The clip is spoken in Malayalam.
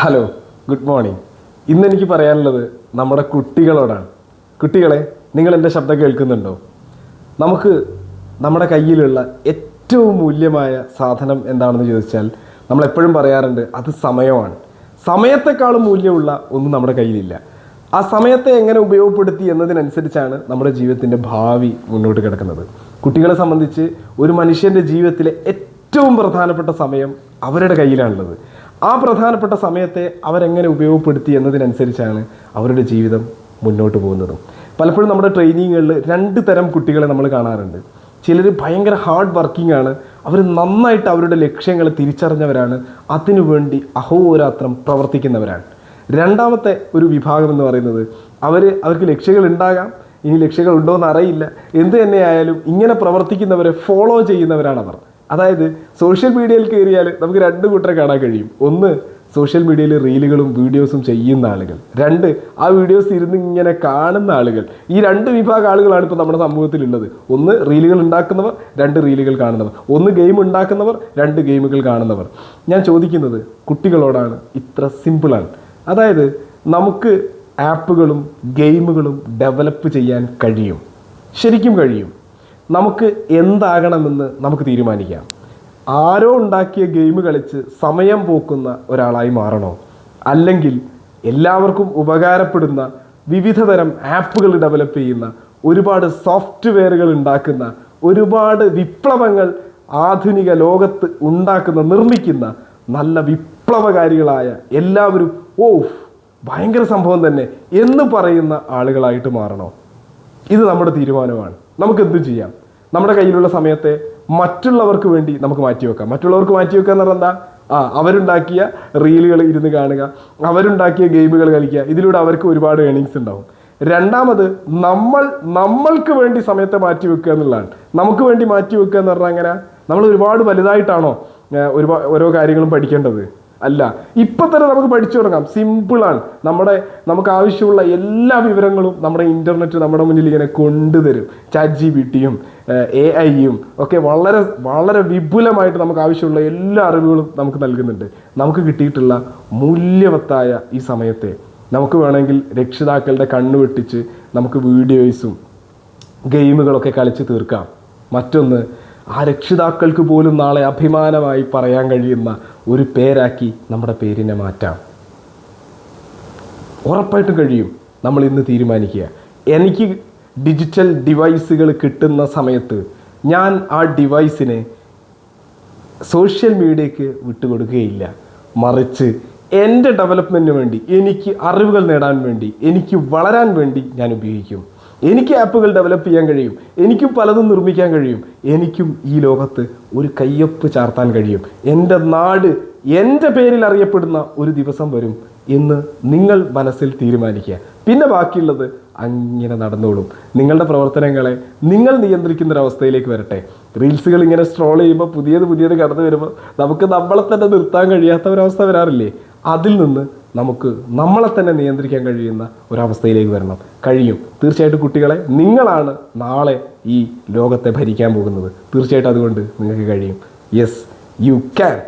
ഹലോ ഗുഡ് മോർണിംഗ് ഇന്ന് എനിക്ക് പറയാനുള്ളത് നമ്മുടെ കുട്ടികളോടാണ്. കുട്ടികളെ നിങ്ങൾ എന്റെ ശബ്ദം കേൾക്കുന്നുണ്ടോ? നമുക്ക് നമ്മുടെ കയ്യിലുള്ള ഏറ്റവും മൂല്യമായ സാധനം എന്താണെന്ന് ചോദിച്ചാൽ നമ്മൾ എപ്പോഴും പറയാറുണ്ട് അത് സമയമാണ്. സമയത്തെക്കാളും മൂല്യമുള്ള ഒന്നും നമ്മുടെ കയ്യിലില്ല. ആ സമയത്തെ എങ്ങനെ ഉപയോഗപ്പെടുത്തി എന്നതിനനുസരിച്ചാണ് നമ്മുടെ ജീവിതത്തിന്റെ ഭാവി മുന്നോട്ട് കിടക്കുന്നത്. കുട്ടികളെ സംബന്ധിച്ച് ഒരു മനുഷ്യന്റെ ജീവിതത്തിലെ ഏറ്റവും പ്രധാനപ്പെട്ട സമയം അവരുടെ കയ്യിലാണുള്ളത്. ആ പ്രധാനപ്പെട്ട സമയത്തെ അവരെങ്ങനെ ഉപയോഗപ്പെടുത്തി എന്നതിനനുസരിച്ചാണ് അവരുടെ ജീവിതം മുന്നോട്ട് പോകുന്നതും. പലപ്പോഴും നമ്മുടെ ട്രെയിനിങ്ങുകളിൽ രണ്ട് തരം കുട്ടികളെ നമ്മൾ കാണാറുണ്ട്. ചിലർ ഭയങ്കര ഹാർഡ് വർക്കിംഗ് ആണ്. അവർ നന്നായിട്ട് അവരുടെ ലക്ഷ്യങ്ങൾ തിരിച്ചറിഞ്ഞവരാണ്. അതിനുവേണ്ടി അഹോരാത്രം പ്രവർത്തിക്കുന്നവരാണ്. രണ്ടാമത്തെ ഒരു വിഭാഗം എന്ന് പറയുന്നത് അവർ അവർക്ക് ലക്ഷ്യങ്ങൾ ഉണ്ടാകാം. ഇനി ലക്ഷ്യങ്ങൾ ഉണ്ടോ എന്ന് അറിയില്ല. എന്ത് തന്നെയായാലും ഇങ്ങനെ പ്രവർത്തിക്കുന്നവരെ ഫോളോ ചെയ്യുന്നവരാണ് അവർ അതായത് സോഷ്യൽ മീഡിയയിൽ കയറിയാൽ നമുക്ക് രണ്ട് കൂട്ടരെ കാണാൻ കഴിയും. ഒന്ന് സോഷ്യൽ മീഡിയയിൽ റീലുകളും വീഡിയോസും ചെയ്യുന്ന ആളുകൾ. രണ്ട് ആ വീഡിയോസ് ഇരുന്ന് ഇങ്ങനെ കാണുന്ന ആളുകൾ. ഈ രണ്ട് വിഭാഗം ആളുകളാണ് ഇപ്പോൾ നമ്മുടെ സമൂഹത്തിലുള്ളത് ഒന്ന് റീലുകൾ ഉണ്ടാക്കുന്നവർ രണ്ട് റീലുകൾ കാണുന്നവർ. ഒന്ന് ഗെയിം ഉണ്ടാക്കുന്നവർ രണ്ട് ഗെയിമുകൾ കാണുന്നവർ. ഞാൻ ചോദിക്കുന്നത് കുട്ടികളോടാണ്. ഇത്ര സിമ്പിളാണ് അതായത് നമുക്ക് ആപ്പുകളും ഗെയിമുകളും ഡെവലപ്പ് ചെയ്യാൻ കഴിയും. ശരിക്കും കഴിയും. നമുക്ക് എന്താകണമെന്ന് നമുക്ക് തീരുമാനിക്കാം. ആരോ ഉണ്ടാക്കിയ ഗെയിം കളിച്ച് സമയം പോക്കുന്ന ഒരാളായി മാറണോ? അല്ലെങ്കിൽ എല്ലാവർക്കും ഉപകാരപ്പെടുന്ന വിവിധ തരം ആപ്പുകൾ ഡെവലപ്പ് ചെയ്യുന്ന ഒരുപാട് സോഫ്റ്റ്വെയറുകൾ ഉണ്ടാക്കുന്ന ഒരുപാട് വിപ്ലവങ്ങൾ ആധുനിക ലോകത്ത് ഉണ്ടാക്കുന്ന നിർമ്മിക്കുന്ന നല്ല വിപ്ലവകാരികളായ എല്ലാവരും ഓ ഭയങ്കര സംഭവം തന്നെ എന്ന് പറയുന്ന ആളുകളായിട്ട് മാറണോ? ഇത് നമ്മുടെ തീരുമാനമാണ്. നമുക്ക് എന്ത് ചെയ്യാം? നമ്മുടെ കയ്യിലുള്ള സമയത്തെ മറ്റുള്ളവർക്ക് വേണ്ടി നമുക്ക് മാറ്റിവെക്കാം മറ്റുള്ളവർക്ക് മാറ്റിവെക്കുക എന്ന് പറഞ്ഞാൽ എന്താ? ആ അവരുണ്ടാക്കിയ റീലുകൾ ഇരുന്ന് കാണുക അവരുണ്ടാക്കിയ ഗെയിമുകൾ കളിക്കുക ഇതിലൂടെ അവർക്ക് ഒരുപാട് ഏണിങ്സ് ഉണ്ടാവും. രണ്ടാമത് നമ്മൾ നമ്മൾക്ക് വേണ്ടി സമയത്തെ മാറ്റി വെക്കുക എന്നുള്ളതാണ്. നമുക്ക് വേണ്ടി മാറ്റി വെക്കുക എന്ന് പറഞ്ഞാൽ അങ്ങനെ നമ്മൾ ഒരുപാട് വലുതായിട്ടാണോ ഒരുപാട് ഓരോ കാര്യങ്ങളും പഠിക്കേണ്ടത്? അല്ല ഇപ്പം തന്നെ നമുക്ക് പഠിച്ചു തുടങ്ങാം. സിമ്പിളാണ് നമ്മുടെ നമുക്ക് ആവശ്യമുള്ള എല്ലാ വിവരങ്ങളും നമ്മുടെ ഇന്റർനെറ്റ് നമ്മുടെ മുന്നിൽ ഇങ്ങനെ കൊണ്ടുതരും. ചാറ്റ് ജി ബി ടിയും എ ഐയും ഒക്കെ വളരെ വളരെ വിപുലമായിട്ട് നമുക്ക് ആവശ്യമുള്ള എല്ലാ അറിവുകളും നമുക്ക് നൽകുന്നുണ്ട്. നമുക്ക് കിട്ടിയിട്ടുള്ള മൂല്യവത്തായ ഈ സമയത്തെ നമുക്ക് വേണമെങ്കിൽ രക്ഷിതാക്കളുടെ കണ്ണ് വെട്ടിച്ച് നമുക്ക് വീഡിയോസും ഗെയിമുകളൊക്കെ കളിച്ച് തീർക്കാം. മറ്റൊന്ന് ആ രക്ഷിതാക്കൾക്ക് പോലും നാളെ അഭിമാനമായി പറയാൻ കഴിയുന്ന ഒരു പേരാക്കി നമ്മുടെ പേരിനെ മാറ്റാം. ഉറപ്പായിട്ടും കഴിയും നമ്മൾ ഇന്ന് തീരുമാനിക്കുക. എനിക്ക് ഡിജിറ്റൽ ഡിവൈസുകൾ കിട്ടുന്ന സമയത്ത് ഞാൻ ആ ഡിവൈസിനെ സോഷ്യൽ മീഡിയക്ക് വിട്ടുകൊടുക്കുകയില്ല. മറിച്ച് എന്റെ ഡെവലപ്മെന്റിന് വേണ്ടി എനിക്ക് അറിവുകൾ നേടാൻ വേണ്ടി എനിക്ക് വളരാൻ വേണ്ടി ഞാൻ ഉപയോഗിക്കും. എനിക്ക് ആപ്പുകൾ ഡെവലപ്പ് ചെയ്യാൻ കഴിയും. എനിക്കും പലതും നിർമ്മിക്കാൻ കഴിയും. എനിക്കും ഈ ലോകത്ത് ഒരു കയ്യൊപ്പ് ചാർത്താൻ കഴിയും. എന്റെ നാട് എന്റെ പേരിൽ അറിയപ്പെടുന്ന ഒരു ദിവസം വരും എന്ന് നിങ്ങൾ മനസ്സിൽ തീരുമാനിക്കുക. പിന്നെ ബാക്കിയുള്ളത് അങ്ങനെ നടന്നോളും. നിങ്ങളുടെ പ്രവർത്തനങ്ങളെ നിങ്ങൾ നിയന്ത്രിക്കുന്ന ഒരവസ്ഥയിലേക്ക് വരട്ടെ. റീൽസുകൾ ഇങ്ങനെ സ്ട്രോൾ ചെയ്യുമ്പോൾ പുതിയത് പുതിയത് കടന്നു വരുമ്പോൾ നമുക്ക് നമ്മളെ തന്നെ നിർത്താൻ കഴിയാത്ത ഒരവസ്ഥ വരാറില്ലേ? അതിൽ നിന്ന് നമുക്ക് നമ്മളെ തന്നെ നിയന്ത്രിക്കാൻ കഴിയുന്ന ഒരവസ്ഥയിലേക്ക് വരണം. കഴിയും. തീർച്ചയായിട്ടും കുട്ടികളെ നിങ്ങളാണ് നാളെ ഈ ലോകത്തെ ഭരിക്കാൻ പോകുന്നത്. തീർച്ചയായിട്ടും അതുകൊണ്ട് നിങ്ങൾക്ക് കഴിയും. Yes you can